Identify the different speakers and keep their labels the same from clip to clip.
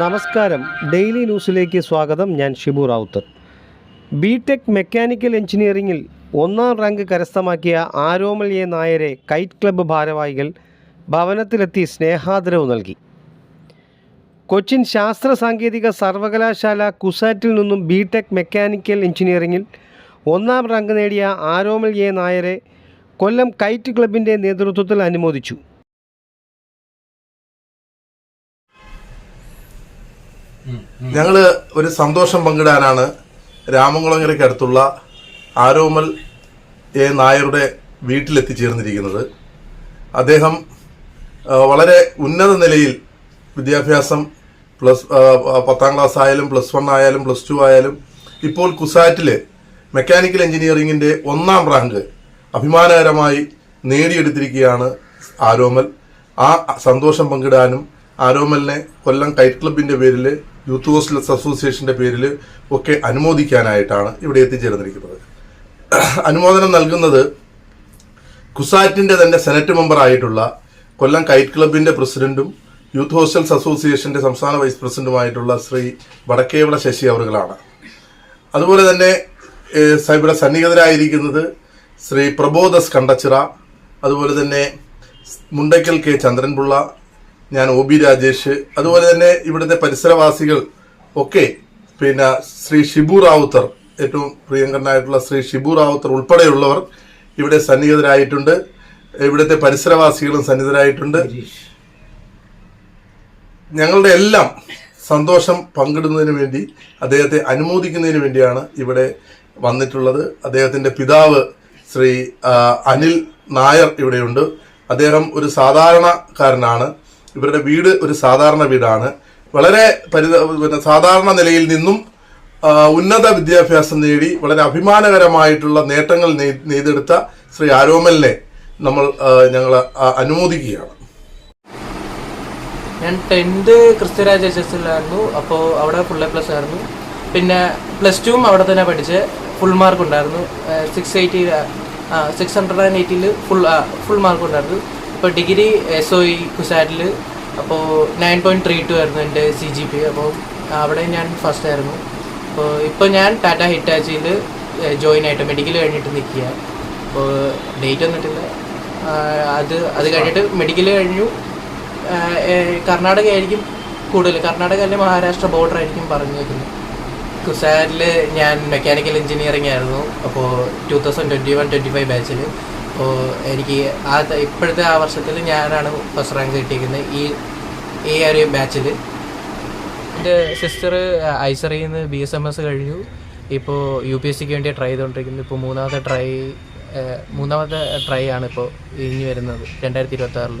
Speaker 1: നമസ്കാരം. ഡെയിലി ന്യൂസിലേക്ക് സ്വാഗതം. ഞാൻ Shibu Rawther. B tech mechanical എഞ്ചിനീയറിംഗിൽ ഒന്നാം റാങ്ക് കരസ്ഥമാക്കിയ ആരോമൽ എ നായരെ കൈറ്റ് ക്ലബ്ബ് ഭാരവാഹികൾ ഭവനത്തിലെത്തി സ്നേഹാദരവ് നൽകി. കൊച്ചിൻ ശാസ്ത്ര സാങ്കേതിക സർവകലാശാല കുസാറ്റിൽ നിന്നും ബി ടെക് മെക്കാനിക്കൽ എഞ്ചിനീയറിംഗിൽ ഒന്നാം റാങ്ക് നേടിയ ആരോമൽ എ നായരെ കൊല്ലം കൈറ്റ് ക്ലബിന്റെ നേതൃത്വത്തിൽ അനുമോദിച്ചു.
Speaker 2: ഞങ്ങൾ ഒരു സന്തോഷം പങ്കിടാനാണ് രാമംകുളങ്ങരയ്ക്ക് അടുത്തുള്ള ആരോമൽ എ നായരുടെ വീട്ടിലെത്തിച്ചേർന്നിരിക്കുന്നത്. അദ്ദേഹം വളരെ ഉന്നത നിലയിൽ വിദ്യാഭ്യാസം പ്ലസ് പത്താം ക്ലാസ് ആയാലും പ്ലസ് വൺ ആയാലും പ്ലസ് ടു ആയാലും ഇപ്പോൾ കുസാറ്റിൽ മെക്കാനിക്കൽ എഞ്ചിനീയറിംഗിന്റെ ഒന്നാം റാങ്ക് അഭിമാനകരമായി നേടിയെടുത്തിരിക്കുകയാണ് ആരോമൽ. ആ സന്തോഷം പങ്കിടാനും ആരോമലിനെ കൊല്ലം കൈറ്റ് ക്ലബിന്റെ പേരിൽ യൂത്ത് ഹോസ്റ്റൽസ് അസോസിയേഷന്റെ പേരിൽ ഒക്കെ അനുമോദിക്കാനായിട്ടാണ് ഇവിടെ എത്തിച്ചേർന്നിരിക്കുന്നത്. അനുമോദനം നൽകുന്നത് കുസാറ്റിന്റെ തന്നെ സെനറ്റ് മെമ്പർ ആയിട്ടുള്ള കൊല്ലം കൈറ്റ് ക്ലബിന്റെ പ്രസിഡന്റും യൂത്ത് ഹോസ്റ്റൽസ് അസോസിയേഷന്റെ സംസ്ഥാന വൈസ് പ്രസിഡന്റുമായിട്ടുള്ള ശ്രീ വടക്കേവിള ശശി അവറുകളാണ്. അതുപോലെ തന്നെ ഇവിടെ സന്നിഹിതരായിരിക്കുന്നത് ശ്രീ പ്രബോധസ് കണ്ടച്ചിറ അതുപോലെ തന്നെ മുണ്ടയ്ക്കൽ കെ ചന്ദ്രൻപിള്ള ഞാൻ ഒ ബി രാജേഷ് അതുപോലെ തന്നെ ഇവിടുത്തെ പരിസരവാസികൾ ഒക്കെ പിന്നെ ശ്രീ ഷിബു റാവുത്തർ ഏറ്റവും പ്രിയങ്കരനായിട്ടുള്ള ശ്രീ ഷിബു റാവുത്തർ ഉൾപ്പെടെയുള്ളവർ ഇവിടെ സന്നിഹിതരായിട്ടുണ്ട്. ഇവിടുത്തെ പരിസരവാസികളും സന്നിഹിതരായിട്ടുണ്ട്. ഞങ്ങളുടെ എല്ലാം സന്തോഷം പങ്കിടുന്നതിന് വേണ്ടി അദ്ദേഹത്തെ അനുമോദിക്കുന്നതിന് വേണ്ടിയാണ് ഇവിടെ വന്നിട്ടുള്ളത്. അദ്ദേഹത്തിന്റെ പിതാവ് ശ്രീ അനിൽ നായർ ഇവിടെയുണ്ട്. അദ്ദേഹം ഒരു സാധാരണക്കാരനാണ്. ഇവരുടെ വീട് ഒരു സാധാരണ വീടാണ്. വളരെ പരിത പിന്നെ സാധാരണ നിലയിൽ നിന്നും ഉന്നത വിദ്യാഭ്യാസം നേടി വളരെ അഭിമാനകരമായിട്ടുള്ള നേട്ടങ്ങൾ നെയ്- നെയ്തെടുത്ത ശ്രീ ആരോമലിനെ നമ്മൾ ഞങ്ങൾ അനുമോദിക്കുകയാണ്.
Speaker 3: ഞാൻ ടെൻത്ത് ക്രിസ്ത്യരാജ് എച്ച് എസ് ആയിരുന്നു അപ്പോൾ അവിടെ ഫുൾ എ പ്ലസ് ആയിരുന്നു. പിന്നെ പ്ലസ് ടുവും അവിടെ തന്നെ പഠിച്ച് ഫുൾ മാർക്ക് ഉണ്ടായിരുന്നു. Six eighty six hundred and എയ്റ്റിയിൽ full full mark ഉണ്ടായിരുന്നു. ഇപ്പോൾ ഡിഗ്രി എസ് ഒ ഇ കുസാറ്റിൽ അപ്പോൾ നയൻ പോയിന്റ് ത്രീ ടു ആയിരുന്നു എന്റെ സി ജി പി അപ്പോൾ അവിടെ ഞാൻ ഫസ്റ്റ് ആയിരുന്നു. അപ്പോൾ ഇപ്പോൾ ഞാൻ ടാറ്റ ഹിറ്റാച്ചിയിൽ ജോയിൻ ആയിട്ട് മെഡിക്കൽ കഴിഞ്ഞിട്ട് നിൽക്കുക. അപ്പോൾ ഡേറ്റ് വന്നിട്ടില്ല. അത് അത് കഴിഞ്ഞിട്ട് മെഡിക്കൽ കഴിഞ്ഞു. കർണാടക ആയിരിക്കും കൂടുതൽ. കർണാടക അല്ലെങ്കിൽ മഹാരാഷ്ട്ര ബോർഡർ ആയിരിക്കും പറഞ്ഞേക്കുന്നത്. കുസാരിൽ ഞാൻ മെക്കാനിക്കൽ എഞ്ചിനീയറിംഗ് ആയിരുന്നു. അപ്പോൾ two thousand twenty one twenty five ബാച്ചിൽ അപ്പോൾ എനിക്ക് ആ ഇപ്പോഴത്തെ ആ വർഷത്തിൽ ഞാനാണ് ഫസ്റ്റ് റാങ്ക് കിട്ടിയിരിക്കുന്നത് ഈ ഈ ഒരു ബാച്ചിൽ എന്റെ സിസ്റ്റർ ഐസറിയിൽ നിന്ന് ബി എസ് എം എസ് കഴിഞ്ഞു. ഇപ്പോൾ യു പി എസ് സിക്ക് വേണ്ടി ട്രൈ ചെയ്തുകൊണ്ടിരിക്കുന്നു ഇപ്പോൾ മൂന്നാമത്തെ ട്രൈ മൂന്നാമത്തെ ട്രൈ ആണ് ഇപ്പോൾ ഇനി വരുന്നത് രണ്ടായിരത്തി ഇരുപത്തി ആറിൽ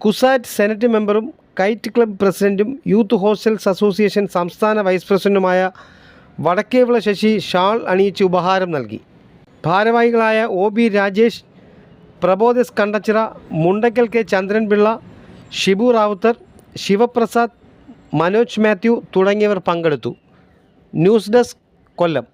Speaker 1: കുസാറ്റ് സെനറ്റ് മെമ്പറും കൈറ്റ് ക്ലബ് പ്രസിഡന്റും യൂത്ത് ഹോസ്റ്റൽസ് അസോസിയേഷൻ സംസ്ഥാന വൈസ് പ്രസിഡന്റുമായ വടക്കേവിള ശശി ഷാൾ അണിയിച്ച് ഉപഹാരം നൽകി. ഭാരവാഹികളായ O B Rajesh Prabodhas Kandachira Mundakkal K Chandran Pillai Shibu Rawther Sivaprasad Manoj Mathew തുടങ്ങിയവർ പങ്കെടുത്തു. News desk Kollam.